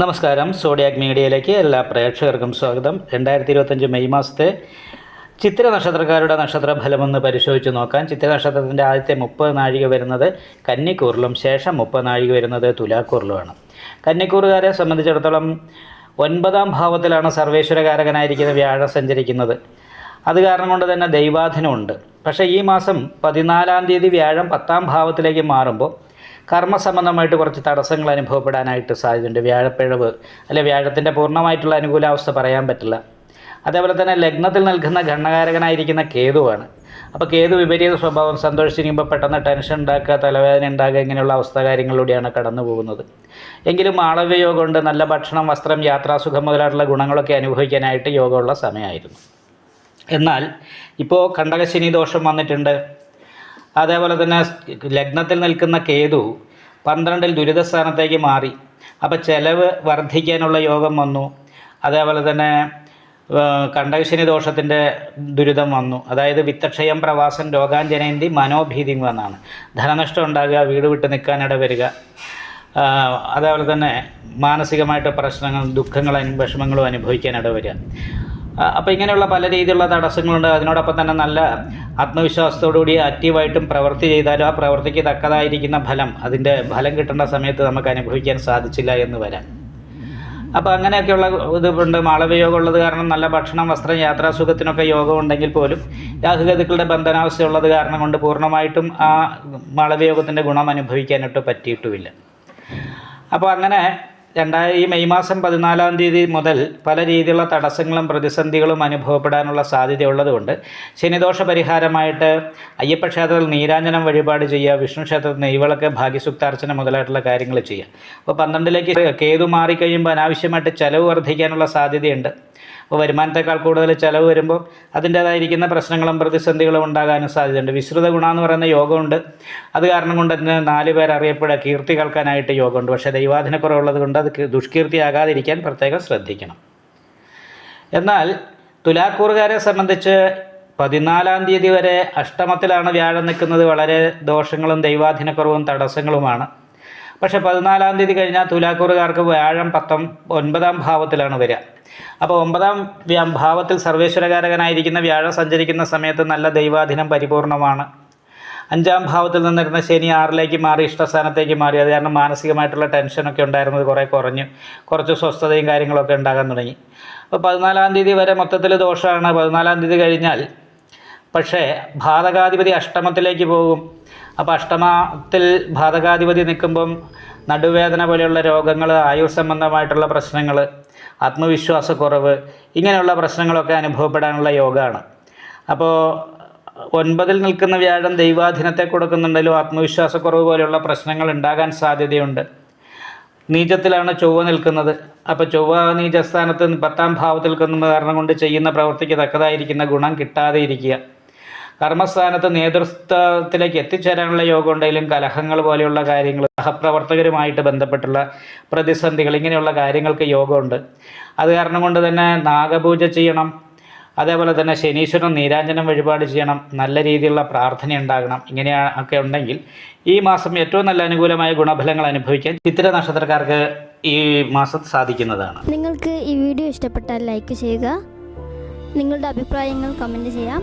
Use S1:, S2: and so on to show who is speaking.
S1: നമസ്കാരം. സോഡിയാക് മീഡിയയിലേക്ക് എല്ലാ പ്രേക്ഷകർക്കും സ്വാഗതം. രണ്ടായിരത്തി ഇരുപത്തഞ്ച് മെയ് മാസത്തെ ചിത്ര നക്ഷത്രക്കാരുടെ നക്ഷത്ര ഫലമൊന്ന് പരിശോധിച്ച് നോക്കാം. ചിത്ര നക്ഷത്രത്തിന്റെ ആദ്യത്തെ മുപ്പത് നാഴിക വരുന്നത് കന്നിക്കൂറിലും ശേഷം മുപ്പത് നാഴിക വരുന്നത് തുലാക്കൂറിലുമാണ്. കന്നിക്കൂറുകാരെ സംബന്ധിച്ചിടത്തോളം ഒൻപതാം ഭാവത്തിലാണ് സർവേശ്വരകാരകനായിരിക്കുന്ന വ്യാഴം സഞ്ചരിക്കുന്നത്. അത് കാരണം കൊണ്ട് തന്നെ ദൈവാധീനമുണ്ട്. പക്ഷേ ഈ മാസം പതിനാലാം തീയതി വ്യാഴം പത്താം ഭാവത്തിലേക്ക് മാറുമ്പോൾ കർമ്മസംബന്ധമായിട്ട് കുറച്ച് തടസ്സങ്ങൾ അനുഭവപ്പെടാനായിട്ട് സാധ്യതയുണ്ട്. വ്യാഴപ്പിഴവ് അല്ലെ വ്യാഴത്തിന്റെ പൂർണമായിട്ടുള്ള അനുകൂലാവസ്ഥ പറയാൻ പറ്റില്ല. അതേപോലെ തന്നെ ലഗ്നത്തിൽ നിൽക്കുന്ന ഘണ്ണകാരകനായിരിക്കുന്ന കേതുവാണ്. അപ്പോൾ കേതു വിപരീത സ്വഭാവം സന്തോഷിച്ചിരിക്കുമ്പോൾ പെട്ടെന്ന് ടെൻഷൻ ഉണ്ടാക്കുക തലവേദന ഉണ്ടാക്കുക ഇങ്ങനെയുള്ള അവസ്ഥ കാര്യങ്ങളിലൂടെയാണ് കടന്നു പോകുന്നത്. എങ്കിലും കൊണ്ട് നല്ല ഭക്ഷണം വസ്ത്രം യാത്രാസുഖം മുതലായിട്ടുള്ള ഗുണങ്ങളൊക്കെ അനുഭവിക്കാനായിട്ട് യോഗമുള്ള സമയമായിരുന്നു. എന്നാൽ ഇപ്പോൾ കണ്ടകശനി ദോഷം വന്നിട്ടുണ്ട്. അതേപോലെ തന്നെ ലഗ്നത്തിൽ നിൽക്കുന്ന കേതു പന്ത്രണ്ടിൽ ദുരിതസ്ഥാനത്തേക്ക് മാറി. അപ്പോൾ ചിലവ് വർദ്ധിക്കാനുള്ള യോഗം വന്നു. അതേപോലെ തന്നെ കണ്ടകശനി ദോഷത്തിന്റെ ദുരിതം വന്നു. അതായത് വിത്തക്ഷയം പ്രവാസം രോഗാഞ്ജനേന്തി മനോഭീതി വന്നാണ്. ധനനഷ്ടം ഉണ്ടാകുക വീട് വിട്ട് നിൽക്കാനിട വരിക അതേപോലെ തന്നെ മാനസികമായിട്ട് പ്രശ്നങ്ങൾ ദുഃഖങ്ങളും വിഷമങ്ങളും അനുഭവിക്കാനിട വരിക അപ്പോൾ ഇങ്ങനെയുള്ള പല രീതിയിലുള്ള തടസ്സങ്ങളുണ്ട്. അതിനോടൊപ്പം തന്നെ നല്ല ആത്മവിശ്വാസത്തോടുകൂടി ആക്റ്റീവായിട്ടും പ്രവൃത്തി ചെയ്താലും ആ പ്രവൃത്തിക്ക് തക്കതായിരിക്കുന്ന ഫലം അതിന്റെ ഫലം കിട്ടേണ്ട സമയത്ത് നമുക്ക് അനുഭവിക്കാൻ സാധിച്ചില്ല എന്ന് വരാം. അപ്പോൾ അങ്ങനെയൊക്കെയുള്ള ഇതുണ്ട്. മാളവയോഗം ഉള്ളത് കാരണം നല്ല ഭക്ഷണം വസ്ത്രം യാത്രാസുഖത്തിനൊക്കെ യോഗം ഉണ്ടെങ്കിൽ പോലും രാഹുഗതുക്കളുടെ ബന്ധനാവസ്ഥ ഉള്ളത് കാരണം കൊണ്ട് പൂർണമായിട്ടും ആ മാളവയോഗത്തിന്റെ ഗുണം അനുഭവിക്കാനായിട്ട് പറ്റിയിട്ടുമില്ല. അപ്പോൾ അങ്ങനെ രണ്ടായി ഈ മെയ് മാസം പതിനാലാം തീയതി മുതൽ പല രീതിയിലുള്ള തടസ്സങ്ങളും പ്രതിസന്ധികളും അനുഭവപ്പെടാനുള്ള സാധ്യതയുള്ളതുകൊണ്ട് ശനിദോഷ പരിഹാരമായിട്ട് അയ്യപ്പ ക്ഷേത്രത്തിൽ നീരാഞ്ജനം വഴിപാട് ചെയ്യുക വിഷ്ണു ക്ഷേത്രത്തിൽ നെയ്വിളക്ക് ഭാഗ്യസുക്താർച്ചന മുതലായിട്ടുള്ള കാര്യങ്ങൾ ചെയ്യുക. അപ്പോൾ പന്ത്രണ്ടിലേക്ക് കേതു മാറിക്കഴിയുമ്പോൾ അനാവശ്യമായിട്ട് ചെലവ് വർദ്ധിക്കാനുള്ള സാധ്യതയുണ്ട്. അപ്പോൾ വരുമാനത്തെക്കാൾ കൂടുതൽ ചിലവ് വരുമ്പോൾ അതിന്റേതായിരിക്കുന്ന പ്രശ്നങ്ങളും പ്രതിസന്ധികളും ഉണ്ടാകാനും സാധ്യതയുണ്ട്. വിശ്രുത ഗുണ എന്ന് പറയുന്ന യോഗമുണ്ട്. അത് കാരണം കൊണ്ട് തന്നെ നാല് പേർ അറിയപ്പെടുക കീർത്തി കേൾക്കാനായിട്ട് യോഗമുണ്ട്. പക്ഷേ ദൈവാധീനക്കുറവുള്ളത് കൊണ്ട് അത് ദുഷ്കീർത്തി ദുഷ്കീർത്തിയാകാതിരിക്കാൻ പ്രത്യേകം ശ്രദ്ധിക്കണം. എന്നാൽ തുലാക്കൂറുകാരെ സംബന്ധിച്ച് പതിനാലാം തീയതി വരെ അഷ്ടമത്തിലാണ് വ്യാഴം നിൽക്കുന്നത്. വളരെ ദോഷങ്ങളും ദൈവാധീനക്കുറവും തടസ്സങ്ങളുമാണ്. പക്ഷേ പതിനാലാം തീയതി കഴിഞ്ഞാൽ തുലാക്കൂറുകാർക്ക് വ്യാഴം പത്തം ഒൻപതാം ഭാവത്തിലാണ് വരിക. അപ്പോൾ ഒമ്പതാം ഭാവത്തിൽ സർവേശ്വരകാരകനായിരിക്കുന്ന വ്യാഴം സഞ്ചരിക്കുന്ന സമയത്ത് നല്ല ദൈവാധീനം പരിപൂർണമാണ്. അഞ്ചാം ഭാവത്തിൽ നിന്നിരുന്ന ശനി ആറിലേക്ക് മാറി ഇഷ്ടസ്ഥാനത്തേക്ക് മാറി. അത് കാരണം മാനസികമായിട്ടുള്ള ടെൻഷനൊക്കെ ഉണ്ടായിരുന്നത് കുറേ കുറഞ്ഞു കുറച്ച് സ്വസ്ഥതയും കാര്യങ്ങളൊക്കെ ഉണ്ടാകാൻ തുടങ്ങി. അപ്പോൾ പതിനാലാം തീയതി വരെ മൊത്തത്തിൽ ദോഷമാണ്. പതിനാലാം തീയതി കഴിഞ്ഞാൽ പക്ഷേ ഭാതകാധിപതി അഷ്ടമത്തിലേക്ക് പോകും. അപ്പോൾ അഷ്ടമത്തിൽ ഭാതകാധിപതി നിൽക്കുമ്പം നടുവേദന പോലെയുള്ള രോഗങ്ങൾ ആയുർ സംബന്ധമായിട്ടുള്ള പ്രശ്നങ്ങൾ ആത്മവിശ്വാസക്കുറവ് ഇങ്ങനെയുള്ള പ്രശ്നങ്ങളൊക്കെ അനുഭവപ്പെടാനുള്ള യോഗമാണ് അപ്പോൾ ഒൻപതിൽ നിൽക്കുന്ന വ്യാഴം ദൈവാധീനത്തെ കൊടുക്കുന്നുണ്ടെങ്കിലും ആത്മവിശ്വാസക്കുറവ് പോലെയുള്ള പ്രശ്നങ്ങൾ ഉണ്ടാകാൻ സാധ്യതയുണ്ട്. നീചത്തിലാണ് ചൊവ്വ നിൽക്കുന്നത്. അപ്പോൾ ചൊവ്വ നീചസ്ഥാനത്ത് പത്താം ഭാവത്തിൽ നിൽക്കുന്ന കാരണം കൊണ്ട് ചെയ്യുന്ന പ്രവൃത്തിക്ക് തക്കതായിരിക്കുന്ന ഗുണം കിട്ടാതെ ഇരിക്കുക. കർമ്മസ്ഥാനത്ത് നേതൃത്വത്തിലേക്ക് എത്തിച്ചേരാനുള്ള യോഗം ഉണ്ടെങ്കിലും കലഹങ്ങൾ പോലെയുള്ള കാര്യങ്ങൾ സഹപ്രവർത്തകരുമായിട്ട് ബന്ധപ്പെട്ടുള്ള പ്രതിസന്ധികൾ ഇങ്ങനെയുള്ള കാര്യങ്ങൾക്ക് യോഗമുണ്ട്. അത് കാരണം കൊണ്ട് തന്നെ നാഗപൂജ ചെയ്യണം. അതേപോലെ തന്നെ ശനീശ്വരൻ നീരാഞ്ജനം വഴിപാട് ചെയ്യണം. നല്ല രീതിയിലുള്ള പ്രാർത്ഥന ഉണ്ടാകണം. ഇങ്ങനെയൊക്കെ ഉണ്ടെങ്കിൽ ഈ മാസം ഏറ്റവും നല്ല അനുകൂലമായ ഗുണഫലങ്ങൾ അനുഭവിക്കാൻ ചിത്തിര നക്ഷത്രക്കാർക്ക് ഈ മാസം സാധിക്കുന്നതാണ്.
S2: നിങ്ങൾക്ക് ഈ വീഡിയോ ഇഷ്ടപ്പെട്ടാൽ ലൈക്ക് ചെയ്യുക. നിങ്ങളുടെ അഭിപ്രായങ്ങൾ കമന്റ് ചെയ്യാം.